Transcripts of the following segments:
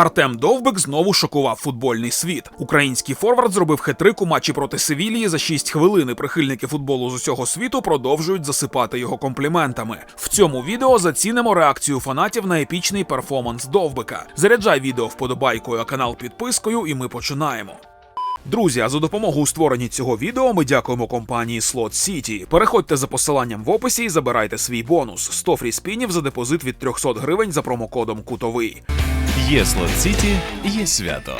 Артем Довбик знову шокував футбольний світ. Український форвард зробив хетрик у матчі проти Севілії за 6 хвилин. Прихильники футболу з усього світу продовжують засипати його компліментами. В цьому відео зацінимо реакцію фанатів на епічний перформанс Довбика. Заряджай відео вподобайкою, а канал підпискою, і ми починаємо. Друзі, а за допомогою у створенні цього відео ми дякуємо компанії Slot City. Переходьте за посиланням в описі і забирайте свій бонус 100 фріспінів за депозит від 300 гривень за промокодом Кутовий. Є Сіті, є свято.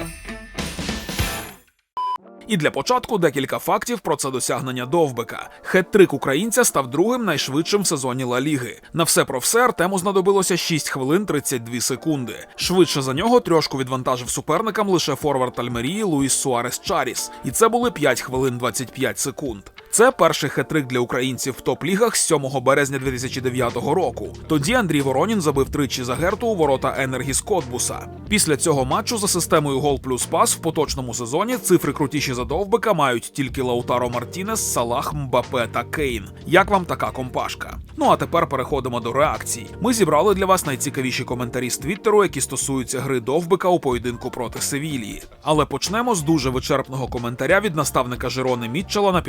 І для початку декілька фактів про це досягнення Довбика. Хет-трик українця став другим найшвидшим в сезоні Ла Ліги. На все про все Артему знадобилося 6 хвилин 32 секунди. Швидше за нього трьошку відвантажив суперникам лише форвард Альмерії Луїс Суарес Чаріс, і це були 5 хвилин 25 секунд. Це перший хет-трик для українців в топ-лігах з 7 березня 2009 року. Тоді Андрій Воронін забив тричі за герту у ворота Енергіс Котбуса. Після цього матчу за системою гол плюс пас в поточному сезоні цифри крутіші за довбика мають тільки Лаутаро Мартінес, Салах, Мбапе та Кейн. Як вам така компашка? Ну а тепер переходимо до реакцій. Ми зібрали для вас найцікавіші коментарі з Твіттеру, які стосуються гри довбика у поєдинку проти Севілії. Але почнемо з дуже вичерпного коментаря від наставника Жерони Мітчела на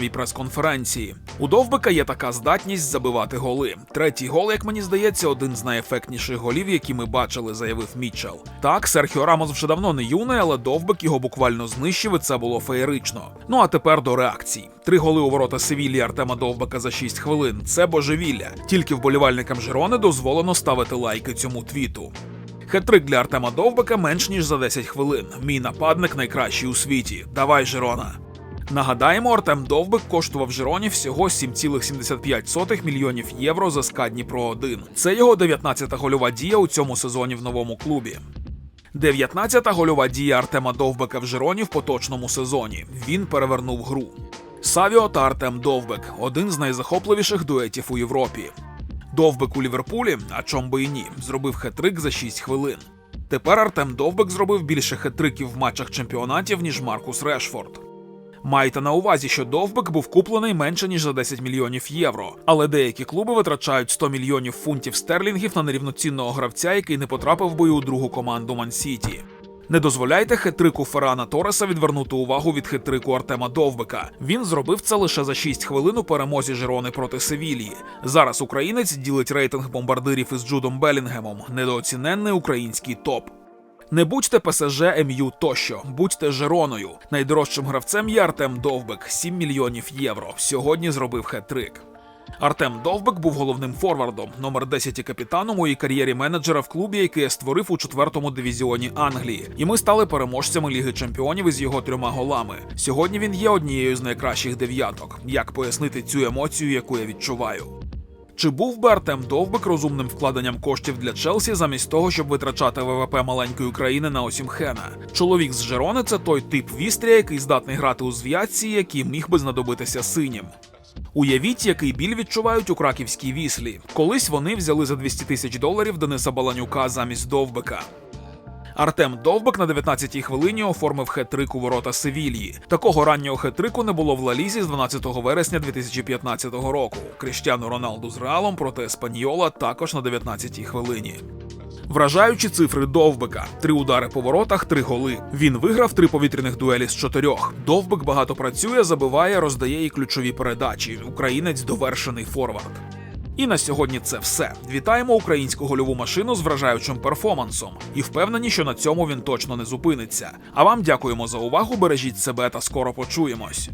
післяматчовій прес-конференції. У довбика є така здатність забивати голи. Третій гол, як мені здається, один з найефектніших голів, які ми бачили, заявив Мітчел. Так, Серхіо Рамос вже давно не юний, але довбик його буквально знищив, і це було феєрично. Ну а тепер до реакцій. Три голи у ворота Севілії Артема Довбика за 6 хвилин. Це божевілля. Тільки вболівальникам Жерони дозволено ставити лайки цьому твіту. Хетрик для Артема Довбика менш ніж за 10 хвилин. Мій нападник найкращий у світі. Давай, Жерона. Нагадаємо, Артем Довбик коштував Жероні всього 7,75 мільйонів євро за ска Дніпро 1. Це його 19-та гольова дія у цьому сезоні в новому клубі. 19-та гольова дія Артема Довбика в Жероні в поточному сезоні. Він перевернув гру. Савіо та Артем Довбик один з найзахопливіших дуетів у Європі. Довбик у Ліверпулі, а чом би і ні, зробив хетрик за 6 хвилин. Тепер Артем Довбик зробив більше хетриків в матчах чемпіонатів, ніж Маркус Решфорд. Майте на увазі, що Довбик був куплений менше ніж за 10 мільйонів євро, але деякі клуби витрачають 100 мільйонів фунтів стерлінгів на нерівноцінного гравця, який не потрапив би у другу команду Ман-Сіті. Не дозволяйте хитрику Феррана Тореса відвернути увагу від хитрику Артема Довбика. Він зробив це лише за 6 хвилин у перемозі Жерони проти Севілії. Зараз українець ділить рейтинг бомбардирів із Джудом Белінгемом, недооціненний український топ. Не будьте ПСЖ, МЮ тощо, будьте Жероною. Найдорожчим гравцем є Артем Довбик, 7 мільйонів євро. Сьогодні зробив хет-трик. Артем Довбик був головним форвардом, номер 10 і капітаном у її кар'єрі менеджера в клубі, який я створив у четвертому дивізіоні Англії. І ми стали переможцями Ліги Чемпіонів із його трьома голами. Сьогодні він є однією з найкращих дев'яток. Як пояснити цю емоцію, яку я відчуваю? Чи був би Артем Довбик розумним вкладенням коштів для Челсі замість того, щоб витрачати ВВП маленької країни на Осімхена? Чоловік з Жерони це той тип вістря, який здатний грати у зв'язці, який міг би знадобитися синім. Уявіть, який біль відчувають у краківській віслі. Колись вони взяли за 200 тисяч доларів Дениса Баланюка замість Довбика. Артем Довбик на 19-й хвилині оформив хет-трик у ворота Севільї. Такого раннього хет-трику не було в Лалізі з 12 вересня 2015 року. Кріштіану Роналду з Реалом проти Еспаньола також на 19-й хвилині. Вражаючі цифри Довбика: три удари по воротах, три голи. Він виграв три повітряних дуелі з чотирьох. Довбик багато працює, забиває, роздає і ключові передачі. Українець довершений форвард. І на сьогодні це все. Вітаємо українську гольову машину з вражаючим перформансом. І впевнені, що на цьому він точно не зупиниться. А вам дякуємо за увагу. Бережіть себе та скоро почуємось.